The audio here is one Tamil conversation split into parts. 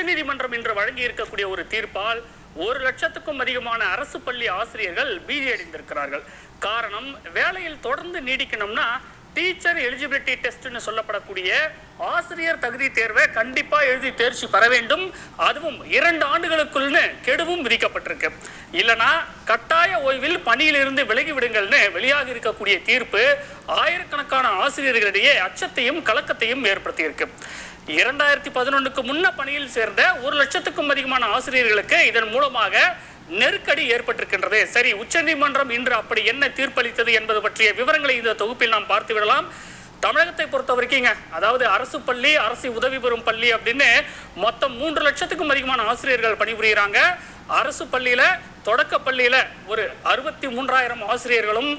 உச்சநீதிமன்றம் இன்று வழங்கி இருக்கக்கூடிய ஒரு தீர்ப்பால் ஒரு லட்சத்துக்கும் அதிகமான அரசு பள்ளி ஆசிரியர்கள் பீதி அடைந்திருக்கிறார்கள். காரணம் வேலையில் தொடர்ந்து நீடிக்கணும்னா டீச்சர் எலிஜிபிலிட்டி டெஸ்ட்னு சொல்லப்படக்கூடிய ஆசிரியர் தகுதி தேர்வை கண்டிப்பாக எழுதி தேர்ச்சி பெற வேண்டும். அதுவும் இரண்டு ஆண்டுகளுக்குள்னு கெடுவும் விதிக்கப்பட்டிருக்கு. இல்லனா கட்டாய ஓய்வில் பணியிலிருந்து விலகி விடுங்கள்னு வெளியாக இருக்கக்கூடிய தீர்ப்பு ஆயிரக்கணக்கான ஆசிரியர்களிடையே அச்சத்தையும் கலக்கத்தையும் ஏற்படுத்தியிருக்கு. இரண்டாயிரத்தி பதினொன்றுக்கு முன்ன பணியில் சேர்ந்த ஒரு லட்சத்துக்கும் அதிகமான ஆசிரியர்களுக்கு இதன் மூலமாக நெருக்கடி ஏற்பட்டிருக்கின்றது. சரி உச்சநீதிமன்றம் இன்று அப்படி என்ன தீர்ப்பளித்தது என்பது பற்றிய விவரங்களை இந்த தொகுப்பில் நாம் பார்த்து விடலாம். தமிழகத்தை பொறுத்த வரைக்குங்க அதாவது அரசு பள்ளி அரசு உதவி பெறும் பள்ளி அப்படின்னு மொத்தம் மூன்று லட்சத்துக்கும் அதிகமான ஆசிரியர்கள் பணிபுரிகிறாங்க அரசு பள்ளியில தொடக்க பள்ளியில் ஒரு அறுபத்தி மூன்றாயிரம் ஆசிரியர்களும்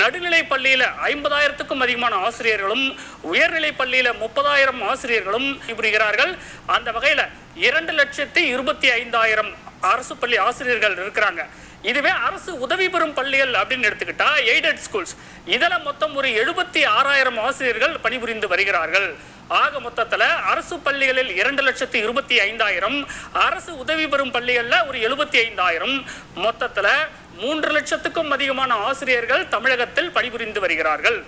நடுநிலை பள்ளியில் ஐம்பதாயிரத்துக்கும் அதிகமான ஆசிரியர்களும் உயர்நிலை பள்ளியில் முப்பதாயிரம் ஆசிரியர்களும் புரிகிறார்கள் அந்த வகையில் இரண்டு லட்சத்தி இருபத்தி ஐந்தாயிரம் அரசு பள்ளி ஆசிரியர்கள் இருக்கிறாங்க. இதுவே அரசு உதவி பெறும் பள்ளிகள் அப்படின்னு எடுத்துக்கிட்டா எய்டட் ஸ்கூல்ஸ். இதில் மொத்தம் ஒரு எழுபத்தி ஆறாயிரம் ஆசிரியர்கள் பணிபுரிந்து வருகிறார்கள். ஆக மொத்தத்தில் அரசு பள்ளிகளில் இரண்டு லட்சத்தி இருபத்தி ஐந்தாயிரம் அரசு உதவி பெறும் பள்ளிகளில் ஒரு எழுபத்தி ஐந்தாயிரம். மொத்தத்தில் மூன்று லட்சத்துக்கும் அதிகமான ஆசிரியர்கள் தமிழகத்தில் பணிபுரிந்து வருகிறார்கள்.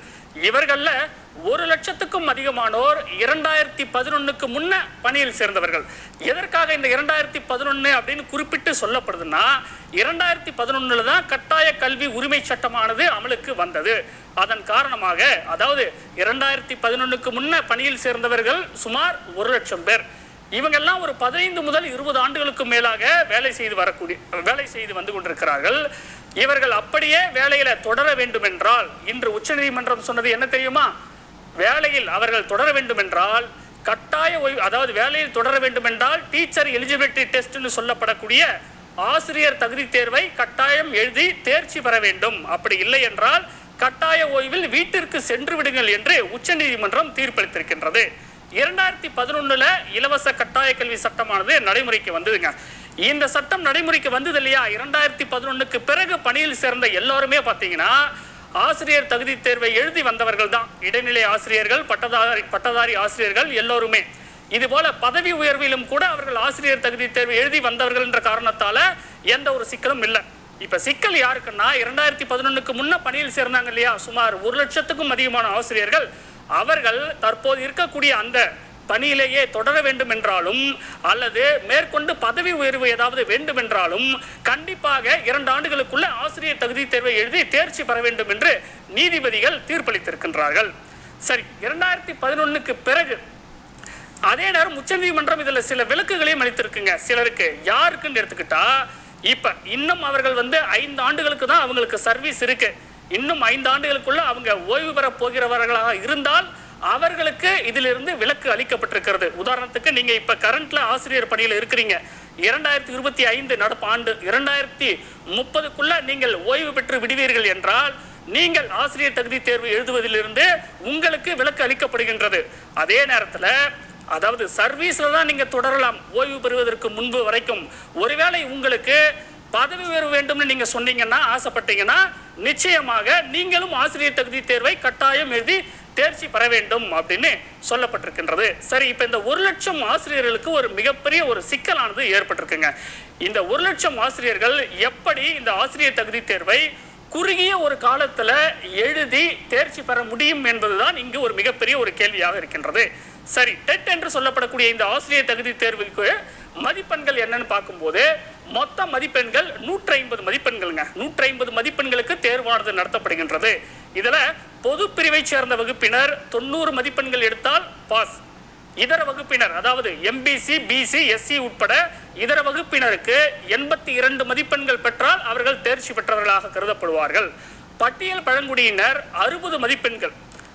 இவர்களில் ஒரு லட்சத்துக்கும் அதிகமானோர் இரண்டாயிரத்தி பதினொன்னுக்கு முன்ன பணியில் சேர்ந்தவர்கள். எதற்காக இந்த இரண்டாயிரத்தி பதினொன்று அப்படின்னு குறிப்பிட்டு சொல்லப்படுதுன்னா இரண்டாயிரத்தி பதினொன்றில் தான் கட்டாய கல்வி உரிமை சட்டமானது அமலுக்கு வந்தது. அதன் காரணமாக அதாவது இரண்டாயிரத்தி பதினொன்னுக்கு முன்ன பணியில் சேர்ந்தவர்கள் சுமார் ஒரு லட்சம் பேர். இவங்கெல்லாம் ஒரு பதினைந்து முதல் இருபது ஆண்டுகளுக்கு மேலாக வேலை செய்து வரக்கூடிய வேலை செய்து வந்து கொண்டிருக்கிறார்கள். இவர்கள் அப்படியே வேலையில தொடர வேண்டும் என்றால் இன்று உச்சநீதிமன்றம் சொன்னது என்ன தெரியுமா? வேலையில் அவர்கள் தொடர வேண்டும் என்றால் கட்டாய ஓய்வு அதாவது வேலையில் தொடர வேண்டும் என்றால் டீச்சர் எலிஜிபிலிட்டி டெஸ்ட்னு சொல்லப்படக்கூடிய ஆசிரியர் தகுதி தேர்வை கட்டாயம் எழுதி தேர்ச்சி பெற வேண்டும். அப்படி இல்லை என்றால் கட்டாய ஓய்வில் வீட்டிற்கு சென்று விடுங்கள் என்று உச்சநீதிமன்றம் தீர்ப்பளித்திருக்கின்றது. இரண்டாயிரத்தி பதினொன்றில் இலவச கட்டாய கல்வி சட்டமானது நடைமுறைக்கு வந்ததுங்க. இந்த சட்டம் நடைமுறைக்கு வந்தது இல்லையா? இரண்டாயிரத்தி பதினொன்றுக்கு பிறகு பணியில் சேர்ந்த எல்லாருமே பார்த்தீங்கன்னா ஆசிரியர் தகுதி தேர்வை எழுதி வந்தவர்கள் தான். இடைநிலை ஆசிரியர்கள் பட்டதாரி பட்டதாரி ஆசிரியர்கள் எல்லோருமே. இதுபோல பதவி உயர்விலும் கூட அவர்கள் ஆசிரியர் தகுதி தேர்வு எழுதி வந்தவர்கள் என்ற காரணத்தால எந்த ஒரு சிக்கலும் இல்லை. இப்ப சிக்கல் யாருக்குன்னா இரண்டாயிரத்தி பதினொன்னுக்கு முன்ன பணியில் சேர்ந்தாங்க இல்லையா? சுமார் ஒரு லட்சத்துக்கும் அதிகமான ஆசிரியர்கள். அவர்கள் தற்போது இருக்கக்கூடிய அந்த பணியிலேயே தொடர வேண்டும் என்றாலும் அல்லது மேற்கொண்டு பதவி உயர்வு ஏதாவது வேண்டும் என்றாலும் கண்டிப்பாக இரண்டு ஆண்டுகளுக்குள்ள ஆசிரியர் தகுதி தேர்வை எழுதி தேர்ச்சி பெற வேண்டும் என்று நீதிபதிகள் தீர்ப்பளித்திருக்கின்றார்கள். சரி இரண்டாயிரத்தி பதினொன்னுக்கு பிறகு அதே நேரம் உச்சநீதிமன்றம் இதில் சில விளக்குகளையும் அளித்திருக்குங்க. சிலருக்கு யாருக்குன்னு எடுத்துக்கிட்டா இப்போ இன்னும் அவர்கள் வந்து ஐந்து ஆண்டுகளுக்கு தான் அவங்களுக்கு சர்வீஸ் இருக்கு. இன்னும் ஐந்து ஆண்டுகளுக்குள்ள அவங்க ஓய்வு பெற போகிறவர்களாக இருந்தால் அவர்களுக்கு இதிலிருந்து விலக்கு அளிக்கப்பட்டிருக்கிறது. உதாரணத்துக்கு நீங்க இப்ப கரண்ட்ல ஆசிரியர் பணியில் இருக்கிறீங்க. இரண்டாயிரத்தி இருபத்தி ஐந்து நடப்பு ஆண்டு இரண்டாயிரத்தி முப்பதுக்குள்ள நீங்கள் ஓய்வு பெற்று விடுவீர்கள் என்றால் நீங்கள் ஆசிரியர் தகுதி தேர்வு எழுதுவதிலிருந்து உங்களுக்கு விலக்கு அளிக்கப்படுகின்றது. அதே நேரத்தில் அதாவது சர்வீஸில் தான் நீங்கள் தொடரலாம். ஓய்வு பெறுவதற்கு முன்பு வரைக்கும். ஒருவேளை உங்களுக்கு பதவி உயர்வு வேண்டும்னு நீங்கள் சொன்னீங்கன்னா ஆசைப்பட்டீங்கன்னா நிச்சயமாக நீங்களும் ஆசிரியர் தகுதி தேர்வை கட்டாயம் எழுதி தேர்ச்சி பெற வேண்டும் அப்படின்னு சொல்லப்பட்டிருக்கின்றது. சரி இப்போ இந்த ஒரு லட்சம் ஆசிரியர்களுக்கு ஒரு மிகப்பெரிய ஒரு சிக்கலானது ஏற்பட்டிருக்குங்க. இந்த ஒரு லட்சம் ஆசிரியர்கள் எப்படி இந்த ஆசிரியர் தகுதி தேர்வை குறுகிய ஒரு காலத்தில் எழுதி தேர்ச்சி பெற முடியும் என்பதுதான் இங்கு ஒரு மிகப்பெரிய ஒரு கேள்வியாக இருக்கின்றது. சரி டெட் என்று சொல்லப்படக்கூடிய இந்த ஆசிரியர் தகுதி தேர்வுக்கு மதிப்பெண்கள் என்னன்னு பார்க்கும்போது மொத்த மதிப்பெண்கள் நூற்றி ஐம்பது மதிப்பெண்களுங்க. நூற்றி ஐம்பது மதிப்பெண்களுக்கு தேர்வானது நடத்தப்படுகின்றது. இதில் பொது பிரிவை சேர்ந்த வகுப்பினர் தொண்ணூறு மதிப்பெண்கள் எடுத்தால் பாஸ். இதர வகுப்பினர் அதாவது எம்பிசி பிசி எஸ்சி உட்பட இதர வகுப்பினருக்கு எண்பத்தி இரண்டு மதிப்பெண்கள் பெற்றால் அவர்கள் தேர்ச்சி பெற்றவர்களாக கருதப்படுவார்கள். பட்டியல் பழங்குடியினர் அறுபது மதிப்பெண்கள்.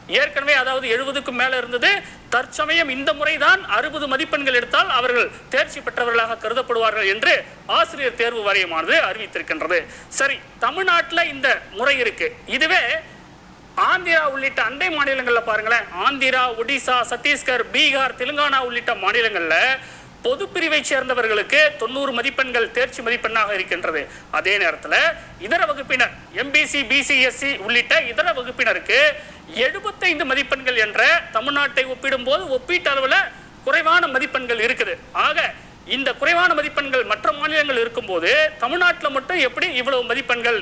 ஏற்கனவே அதாவது எழுபதுக்கும் மேலே இருந்தது. தற்சமயம் இந்த முறைதான் அறுபது மதிப்பெண்கள் எடுத்தால் அவர்கள் தேர்ச்சி பெற்றவர்களாக கருதப்படுவார்கள் என்று ஆசிரியர் தேர்வு வாரியமானது அறிவித்திருக்கின்றது. சரி தமிழ்நாட்டில் இந்த முறை இருக்கு. இதுவே ஆந்திரா உள்ளிட்ட அண்டை மாநிலங்களில் பாருங்களேன். ஆந்திரா ஒடிசா சத்தீஸ்கர் பீகார் தெலுங்கானா உள்ளிட்ட மாநிலங்களில் பொது பிரிவை சேர்ந்தவர்களுக்கு தொண்ணூறு மதிப்பெண்கள் தேர்ச்சி மதிப்பெண்ணாக இருக்கின்றது. அதே நேரத்தில் இதர வகுப்பினர் எம்பிசி பிசிஎஸ்சி உள்ளிட்ட இதர வகுப்பினருக்கு எழுபத்தைந்து மதிப்பெண்கள் என்ற தமிழ்நாட்டை ஒப்பிடும்போது ஒப்பீட்டு அளவில் குறைவான மதிப்பெண்கள் இருக்குது. ஆக இந்த குறைவான மதிப்பெண்கள் மற்ற மாநிலங்கள் இருக்கும்போது தமிழ்நாட்டில் மட்டும் எப்படி இவ்வளவு மதிப்பெண்கள்?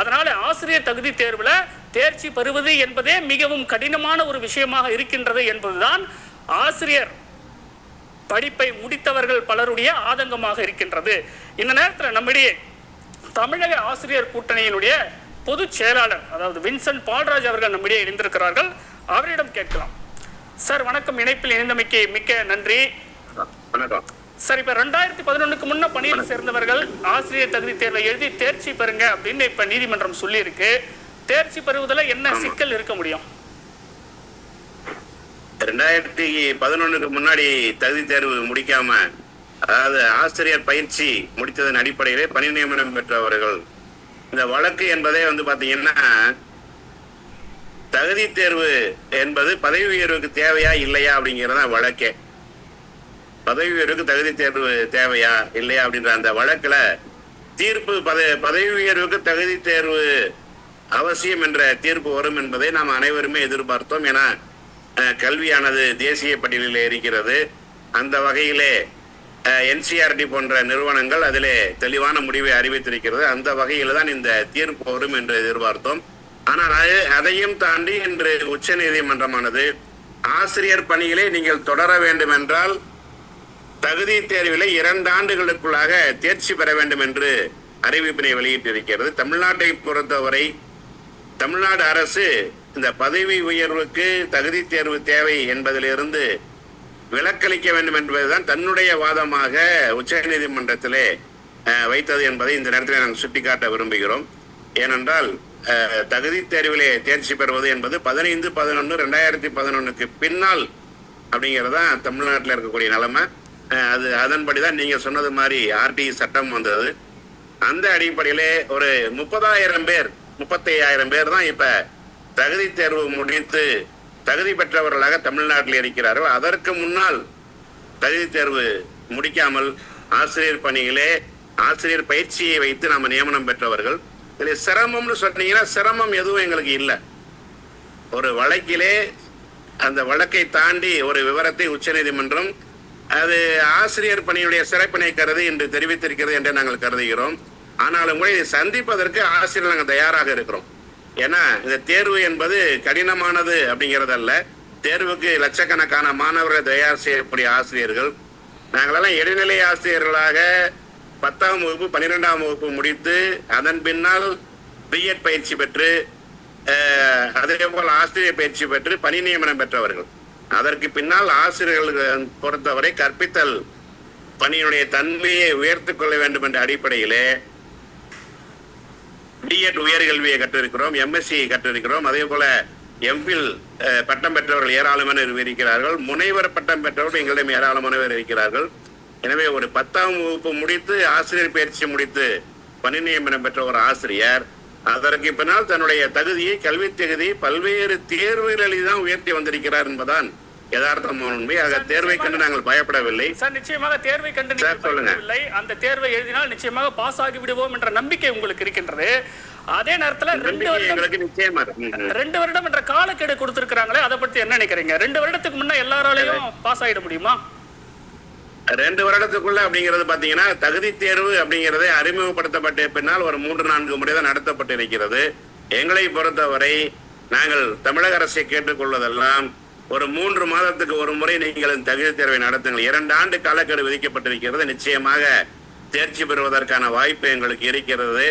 அதனால் ஆசிரியர் தகுதி தேர்வில் தேர்ச்சி பெறுவது என்பதே மிகவும் கடினமான ஒரு விஷயமாக இருக்கின்றது என்பதுதான் ஆசிரியர் படிப்பை முடித்தவர்கள் பலருடைய ஆதங்கமாக இருக்கின்றது. இந்த நேரத்தில் நம்மிடையே தமிழக ஆசிரியர் கூட்டணியினுடைய பொதுச் செயலாளர் அதாவது வின்சென்ட் பால்ராஜ் அவர்கள் நம்மிடையே இணைந்திருக்கிறார்கள். அவரிடம் கேட்கலாம். சார் வணக்கம். இணைப்பில் இணைந்தமைக்கு மிக்க நன்றி. சார் இப்ப ரெண்டாயிரத்தி பதினொன்னுக்கு முன்ன பணியில் சேர்ந்தவர்கள் ஆசிரியர் தகுதி தேர்வை எழுதி தேர்ச்சி பெறுங்க அப்படின்னு இப்ப நீதிமன்றம் சொல்லியிருக்கு. தேர்ச்சி பெறுவதில் என்ன சிக்கல் இருக்க முடியும்? ரெண்டாயிரத்தி பதினொன்னுக்கு முன்னாடி தகுதி தேர்வு முடிக்காம அதாவது ஆசிரியர் பயிற்சி முடித்ததன் அடிப்படையிலே பணி நியமனம் பெற்றவர்கள். இந்த வழக்கு என்பதே வந்து பாத்தீங்கன்னா தகுதி தேர்வு என்பது பதவி உயர்வுக்கு தேவையா இல்லையா அப்படிங்கறத வழக்கே. பதவி உயர்வுக்கு தகுதி தேர்வு தேவையா இல்லையா அப்படின்ற அந்த வழக்குல தீர்ப்பு பத பதவி உயர்வுக்கு தகுதி தேர்வு அவசியம் என்ற தீர்ப்பு வரும் என்பதை நாம் அனைவருமே எதிர்பார்த்தோம். என கல்வியானது தேசிய பட்டியலில் இருக்கிறது. அந்த வகையிலே என்சிஆர்டி போன்ற நிறுவனங்கள் அதிலே தெளிவான முடிவை அறிவித்திருக்கிறது. அந்த வகையில் தான் இந்த தீர்ப்பு வரும் என்று எதிர்பார்த்தோம். ஆனால் அது அதையும் தாண்டி இன்று உச்ச நீதிமன்றமானது ஆசிரியர் பணியிலே நீங்கள் தொடர வேண்டும் என்றால் தகுதி தேர்விலே இரண்டு ஆண்டுகளுக்குள்ளாக தேர்ச்சி பெற வேண்டும் என்று அறிவிப்பினை வெளியிட்டிருக்கிறது. தமிழ்நாட்டை பொறுத்தவரை தமிழ்நாடு அரசு இந்த பதவி உயர்வுக்கு தகுதி தேர்வு தேவை என்பதிலிருந்து விலக்களிக்க வேண்டும் என்பதுதான் தன்னுடைய வாதமாக உச்சநீதிமன்றத்திலே அஹ், வைத்தது என்பதை இந்த நேரத்தில் நாங்கள் சுட்டிக்காட்ட விரும்புகிறோம். ஏனென்றால் தகுதி தேர்விலே தேர்ச்சி பெறுவது என்பது பதினைந்து பதினொன்று ரெண்டாயிரத்தி பதினொன்றுக்கு பின்னால் அப்படிங்கிறது தான் தமிழ்நாட்டில் இருக்கக்கூடிய நிலைமை. அது அதன்படி தான் நீங்கள் சொன்னது மாதிரி ஆர்டி சட்டம் வந்தது. அந்த அடிப்படையிலே ஒரு முப்பதாயிரம் பேர் முப்பத்தையாயிரம் பேர் தான் இப்ப தகுதி தேர்வு முடித்து தகுதி பெற்றவர்களாக தமிழ்நாட்டில் இருக்கிறார்கள். அதற்கு முன்னால் தகுதி தேர்வு முடிக்காமல் ஆசிரியர் பணியிலே ஆசிரியர் பயிற்சியை வைத்து நாம நியமனம் பெற்றவர்கள். இதில் சிரமம்னு சொன்னீங்கன்னா சிரமம் எதுவும் எங்களுக்கு இல்லை. ஒரு வழக்கிலே அந்த வழக்கை தாண்டி ஒரு விவரத்தை உச்சநீதிமன்றம் அது ஆசிரியர் பணியுடைய சிறப்பினை கருதி என்று தெரிவித்திருக்கிறது என்று நாங்கள் கருதுகிறோம். ஆனாலும் கூட இதை சந்திப்பதற்கு ஆசிரியர் நாங்கள் தயாராக இருக்கிறோம். ஏன்னா இந்த தேர்வு என்பது கடினமானது அப்படிங்கிறதல்ல. தேர்வுக்கு லட்சக்கணக்கான மாணவர்களை தயார் செய்யக்கூடிய ஆசிரியர்கள். நாங்களெல்லாம் இடைநிலை ஆசிரியர்களாக பத்தாம் வகுப்பு பன்னிரெண்டாம் வகுப்பு முடித்து அதன் பின்னால் பிஎட் பயிற்சி பெற்று அதே போல் ஆசிரியர் பயிற்சி பெற்று பணி நியமனம் பெற்றவர்கள். அதற்கு பின்னால் ஆசிரியர்கள் பொறுத்தவரை கற்பித்தல் பணியினுடைய தன்மையை உயர்த்து கொள்ள வேண்டும் என்ற அடிப்படையிலே பிஎட் உயர்கல்வியை கற்றிருக்கிறோம் எம்எஸ்சி கற்றிருக்கிறோம். அதே போல எம்பில் பட்டம் பெற்றவர்கள் ஏராளமான இருக்கிறார்கள். முனைவர் பட்டம் பெற்றவர்கள் எங்களிடம் ஏராளமானவர் இருக்கிறார்கள். எனவே ஒரு பத்தாம் வகுப்பு முடித்து ஆசிரியர் பயிற்சி முடித்து பணி நியமனம் பெற்ற ஒரு ஆசிரியர். அதற்கு பின்னால் தன்னுடைய தகுதியை கல்வி தகுதி பல்வேறு தேர்வுகளில் தான் உயர்த்தி வந்திருக்கிறார் என்பதான் யதார்த்தமான உண்மை. ஆக தேர்வை கண்டு நாங்கள் பயப்படவில்லை. சார் நிச்சயமாக தேர்வை கண்டு. பயப்படவில்லை. அந்த தேர்வை எழுதினால் நிச்சயமாக பாஸ் ஆகி விடுவோம் என்ற நம்பிக்கை உங்களுக்கு இருக்கின்றது. அதே நேரத்தில் ரெண்டு வருடம் நிச்சயமா. ரெண்டு வருடம் என்ற காலக்கெடு கொடுத்திருக்கிறாங்களே அதை பத்தி என்ன நினைக்கிறீங்க? ரெண்டு வருடத்துக்கு முன்ன எல்லாராலையும் பாஸ் ஆயிட முடியுமா? ரெண்டு வருடத்துக்குள்ள அப்படிங்கிறது பாத்தீங்கன்னா தகுதி தேர்வு அப்படிங்கறதை அறிமுகப்படுத்தப்பட்ட பின்னால் ஒரு மூன்று நான்கு முறை தான் நடத்தப்பட்டு இருக்கிறது எங்களை பொறுத்தவரை நாங்கள் தமிழக அரசை கேட்டுக்கொள்வதெல்லாம் ஒரு மூன்று மாதத்துக்கு ஒரு முறை நீங்கள் இந்த தகுதி தேர்வை நடத்துங்கள். இரண்டு ஆண்டு காலக்கெடு விதிக்கப்பட்டிருக்கிறது நிச்சயமாக தேர்ச்சி பெறுவதற்கான வாய்ப்பு எங்களுக்கு இருக்கிறது.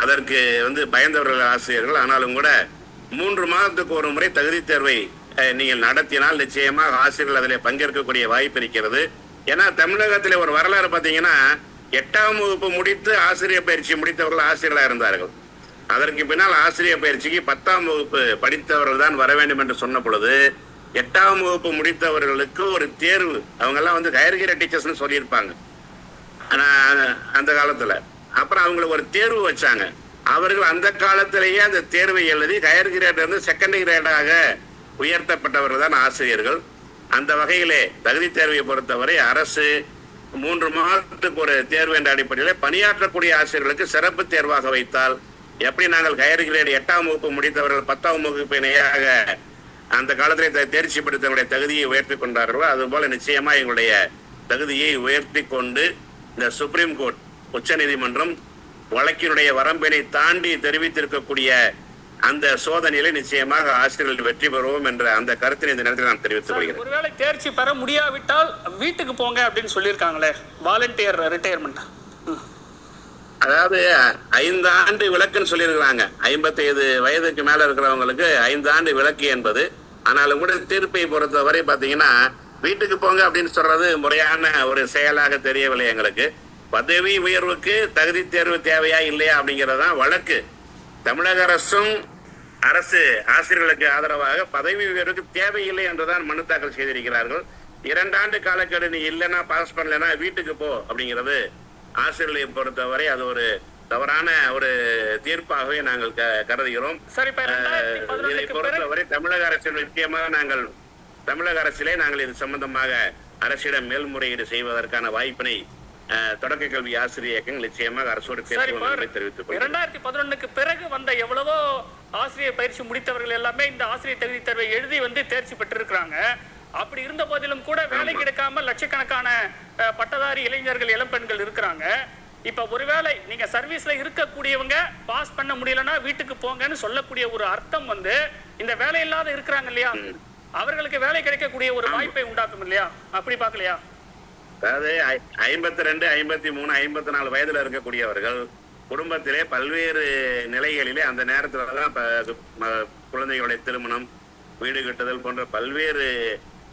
அதற்கு வந்து பயந்தவர்கள் ஆசிரியர்கள் ஆனாலும் கூட மூன்று மாதத்துக்கு ஒரு முறை தகுதி தேர்வை நீங்கள் நடத்தினால் நிச்சயமாக ஆசிரியர்கள் அதில் பங்கேற்கக்கூடிய வாய்ப்பு இருக்கிறது. ஏன்னா தமிழகத்தில் ஒரு வரலாறு பார்த்தீங்கன்னா எட்டாம் வகுப்பு முடித்து ஆசிரியர் பயிற்சி முடித்தவர்கள் ஆசிரியர்களாக இருந்தார்கள். அதற்கு பின்னால் ஆசிரியர் பயிற்சிக்கு பத்தாம் வகுப்பு படித்தவர்கள் தான் வர வேண்டும் என்று சொன்ன பொழுது எட்டாம் வகுப்பு முடித்தவர்களுக்கு ஒரு தேர்வு. அவங்க எல்லாம் வந்து ஹையர் டீச்சர்ஸ்னு சொல்லியிருப்பாங்க. ஆனால் அந்த காலத்துல. அப்புறம் அவங்களுக்கு ஒரு தேர்வு வச்சாங்க. அவர்கள் அந்த காலத்திலேயே அந்த தேர்வை எழுதி ஹையர் கிரேட் இருந்து செகண்ட் கிரேடாக உயர்த்தப்பட்டவர்கள் தான் ஆசிரியர்கள். அந்த வகையிலே தகுதி தேர்வை பொறுத்தவரை அரசு மூன்று மாதத்துக்கு ஒரு தேர்வு என்ற அடிப்படையில் பணியாற்றக்கூடிய ஆசிரியர்களுக்கு சிறப்பு தேர்வாக வைத்தால் எப்படி நாங்கள் ஹையர் கிரேட் எட்டாம் வகுப்பு முடித்தவர்கள் பத்தாம் வகுப்பு இணையாக அந்த காலத்திலே தேர்ச்சி பெற்றவருடைய தகுதியை உயர்த்தி கொண்டார்களோ அதுபோல நிச்சயமா எங்களுடைய தகுதியை உயர்த்தி கொண்டு இந்த சுப்ரீம் கோர்ட் உச்சநீதிமன்றம் வழக்கினுடைய வரம்பினை தாண்டி தெரிவித்திருக்கக்கூடிய அந்த சோதனையில நிச்சயமாக ஆசிரியர்கள் வெற்றி பெறுவோம் என்ற அந்த கருத்தினை இந்த நேரத்தில் நான் தெரிவித்துக் கொள்கிறேன். ஒருவேளை தேர்ச்சி பெற முடியாவிட்டால் வீட்டுக்கு போங்க அப்படின்னு சொல்லியிருக்காங்களே வாலண்டியர் ரிட்டையர்மெண்ட் அதாவது ஐந்து ஆண்டு விளக்குன்னு சொல்லியிருக்கிறாங்க. ஐம்பத்தி ஐந்து வயதுக்கு மேல இருக்கிறவங்களுக்கு ஐந்து ஆண்டு விளக்கு என்பது. ஆனாலும் கூட தீர்ப்பை பொறுத்தவரை பாத்தீங்கன்னா வீட்டுக்கு போங்க அப்படின்னு சொல்றது முறையான ஒரு செயலாக தெரியவில்லை எங்களுக்கு. பதவி உயர்வுக்கு தகுதி தேர்வு தேவையா இல்லையா அப்படிங்கறதுதான் வழக்கு. தமிழக அரசும் அரசு ஆசிரியர்களுக்கு ஆதரவாக பதவி உயர்வுக்கு தேவையில்லை என்றுதான் மனு தாக்கல் செய்திருக்கிறார்கள். இரண்டாண்டு காலக்கெடு நீ இல்லைன்னா பாஸ் பண்ணலைன்னா வீட்டுக்கு போ அப்படிங்கிறது ஆசிரியர்களை பொறுத்தவரை அது ஒரு தவறான ஒரு தீர்ப்பாகவே நாங்கள் கருதுகிறோம். இதை பொறுத்தவரை தமிழக அரசின் முக்கியமாக நாங்கள் தமிழக அரசிலே நாங்கள் இது சம்பந்தமாக அரசிடம் மேல்முறையீடு செய்வதற்கான வாய்ப்பினை தொடக்க கல்வி ஆசிரியர் இயக்கங்கள் நிச்சயமாக அரசோடு தெரிவித்துக் இரண்டாயிரத்தி பதினொன்னுக்கு பிறகு வந்த எவ்வளவோ ஆசிரியர் பயிற்சி முடித்தவர்கள் எல்லாமே இந்த ஆசிரியர் தகுதி தேர்வை எழுதி வந்து தேர்ச்சி பெற்றிருக்கிறாங்க. அப்படி இருந்த போதிலும் கூட வேலை கிடைக்காம லட்சக்கணக்கான பட்டதாரி இளைஞர்கள் இளம்பெண்கள் இருக்கிறாங்க. இப்ப ஒருவேளை நீங்க சர்வீஸ்ல இருக்கக்கூடியவங்க பாஸ் பண்ண முடியலன்னா வீட்டுக்கு போங்கன்னு சொல்லக்கூடிய ஒரு அர்த்தம் வந்து இந்த வேலை இல்லாத இருக்கிறாங்க இல்லையா? அவர்களுக்கு வேலை கிடைக்கக்கூடிய ஒரு வாய்ப்பை உண்டாக்கும் இல்லையா? அப்படி பார்க்கலையா? அதாவது ஐம்பத்தி ரெண்டு ஐம்பத்தி மூணு ஐம்பத்தி நாலு வயதுல இருக்கக்கூடியவர்கள் குடும்பத்திலே பல்வேறு நிலைகளிலே அந்த நேரத்துல தான் குழந்தைகளுடைய திருமணம் வீடு கட்டுதல் போன்ற பல்வேறு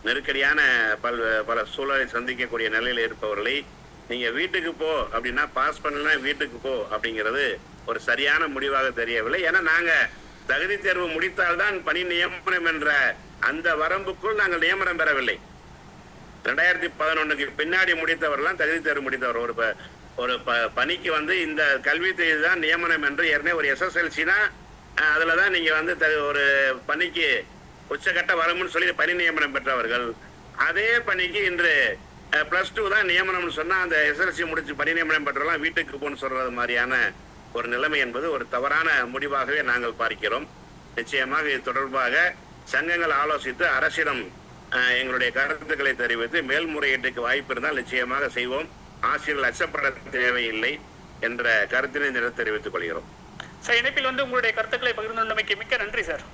நெருக்கடியான பல் பல சூழலை சந்திக்கக்கூடிய நிலையில் இருப்பவர்களை நீங்கள் வீட்டுக்கு போ அப்படின்னா பாஸ் பண்ணலாம் வீட்டுக்கு போ அப்படிங்கிறது ஒரு சரியான முடிவாக தெரியவில்லை. ஏன்னா நாங்கள் தகுதி தேர்வு முடித்தால்தான் பணி நியமனம் என்ற அந்த வரம்புக்குள் நாங்கள் நியமனம் பெறவில்லை. ரெண்டாயிரத்தி பதினொன்றுக்கு பின்னாடி முடித்தவர்லாம் தகுதி தேர்வு முடித்தவர். ஒரு ஒரு ப- பணிக்கு வந்து இந்த கல்வி தேதி தான் நியமனம் என்று ஏற்கனவே ஒரு எஸ்எஸ்எல்சினா அதில் தான் நீங்கள் வந்து த- ஒரு பணிக்கு உச்சகட்ட வரம்புன்னு சொல்லி பணி நியமனம் பெற்றவர்கள். அதே பணிக்கு இன்று ப்ளஸ் டூ தான் நியமனம்னு சொன்னால் அந்த எஸ்எல்சி முடிச்சு பணி நியமனம் பெற்றவர்களாம் வீட்டுக்கு போன்னு சொல்றது மாதிரியான ஒரு நிலைமை என்பது ஒரு தவறான முடிவாகவே நாங்கள் பார்க்கிறோம். நிச்சயமாக இது தொடர்பாக சங்கங்கள் ஆலோசித்து அரசிடம் எங்களுடைய கருத்துக்களை தெரிவித்து மேல்முறையீட்டுக்கு வாய்ப்பு இருந்தால் நிச்சயமாக செய்வோம். ஆசிரியர்கள் அச்சப்பட தேவையில்லை என்ற கருத்தினை தெரிவித்துக் கொள்கிறோம். சார் இணைப்பில் வந்து உங்களுடைய கருத்துக்களை பகிர்ந்து கொண்டமைக்கு மிக்க நன்றி சார்.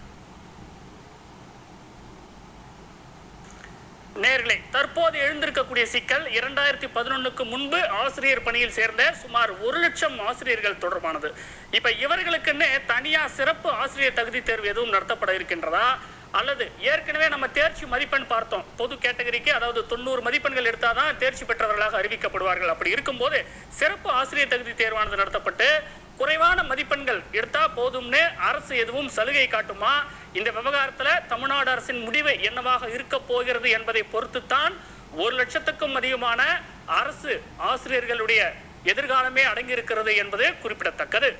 நேர்களே தற்போது எழுந்திருக்கக்கூடிய சிக்கல் இரண்டாயிரத்தி பதினொன்னுக்கு முன்பு ஆசிரியர் பணியில் சேர்ந்த சுமார் ஒரு லட்சம் ஆசிரியர்கள் தொடர்பானது. இப்ப இவர்களுக்குன்னு தனியா சிறப்பு ஆசிரியர் தகுதி தேர்வு எதுவும் நடத்தப்பட இருக்கின்றதா? அல்லது ஏற்கனவே நம்ம தேர்ச்சி மதிப்பெண் பார்த்தோம். பொது கேட்டகரிக்கு அதாவது தொண்ணூறு மதிப்பெண்கள் எடுத்தால் தான் தேர்ச்சி பெற்றவர்களாக அறிவிக்கப்படுவார்கள். அப்படி இருக்கும்போது சிறப்பு ஆசிரியர் தகுதி தேர்வானது நடத்தப்பட்டு குறைவான மதிப்பெண்கள் எடுத்தா போதும்னு அரசு எதுவும் சலுகை காட்டுமா? இந்த விவகாரத்தில் தமிழ்நாடு அரசின் முடிவு என்னவாக இருக்க போகிறது என்பதை பொறுத்துத்தான் ஒரு லட்சத்துக்கும் அதிகமான அரசு ஆசிரியர்களுடைய எதிர்காலமே அடங்கியிருக்கிறது என்பது குறிப்பிடத்தக்கது.